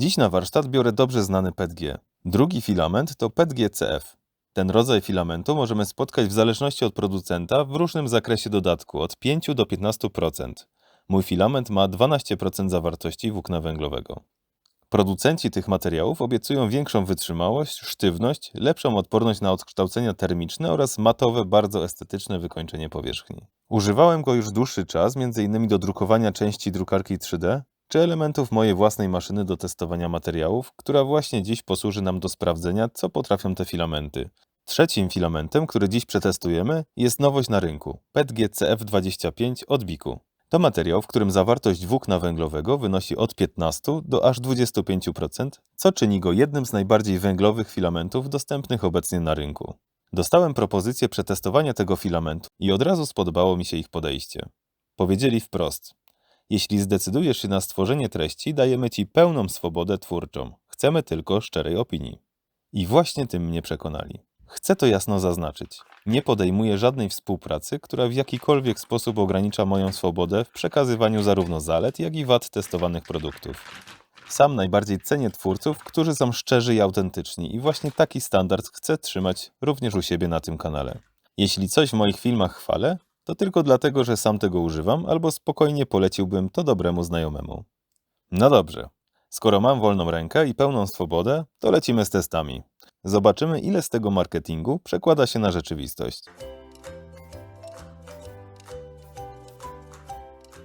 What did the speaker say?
Dziś na warsztat biorę dobrze znany PETG. Drugi filament to PETG-CF. Ten rodzaj filamentu możemy spotkać w zależności od producenta w różnym zakresie dodatku od 5 do 15%. Mój filament ma 12% zawartości włókna węglowego. Producenci tych materiałów obiecują większą wytrzymałość, sztywność, lepszą odporność na odkształcenia termiczne oraz matowe, bardzo estetyczne wykończenie powierzchni. Używałem go już dłuższy czas, m.in. do drukowania części drukarki 3D czy elementów mojej własnej maszyny do testowania materiałów, która właśnie dziś posłuży nam do sprawdzenia, co potrafią te filamenty. Trzecim filamentem, który dziś przetestujemy, jest nowość na rynku PETG-CF25 od Biku. To materiał, w którym zawartość włókna węglowego wynosi od 15 do aż 25%, co czyni go jednym z najbardziej węglowych filamentów dostępnych obecnie na rynku. Dostałem propozycję przetestowania tego filamentu i od razu spodobało mi się ich podejście. Powiedzieli wprost: Jeśli zdecydujesz się na stworzenie treści, dajemy ci pełną swobodę twórczą. Chcemy tylko szczerej opinii. I właśnie tym mnie przekonali. Chcę to jasno zaznaczyć. Nie podejmuję żadnej współpracy, która w jakikolwiek sposób ogranicza moją swobodę w przekazywaniu zarówno zalet, jak i wad testowanych produktów. Sam najbardziej cenię twórców, którzy są szczerzy i autentyczni i właśnie taki standard chcę trzymać również u siebie na tym kanale. Jeśli coś w moich filmach chwalę, to tylko dlatego, że sam tego używam, albo spokojnie poleciłbym to dobremu znajomemu. No dobrze, skoro mam wolną rękę i pełną swobodę, to lecimy z testami. Zobaczymy, ile z tego marketingu przekłada się na rzeczywistość.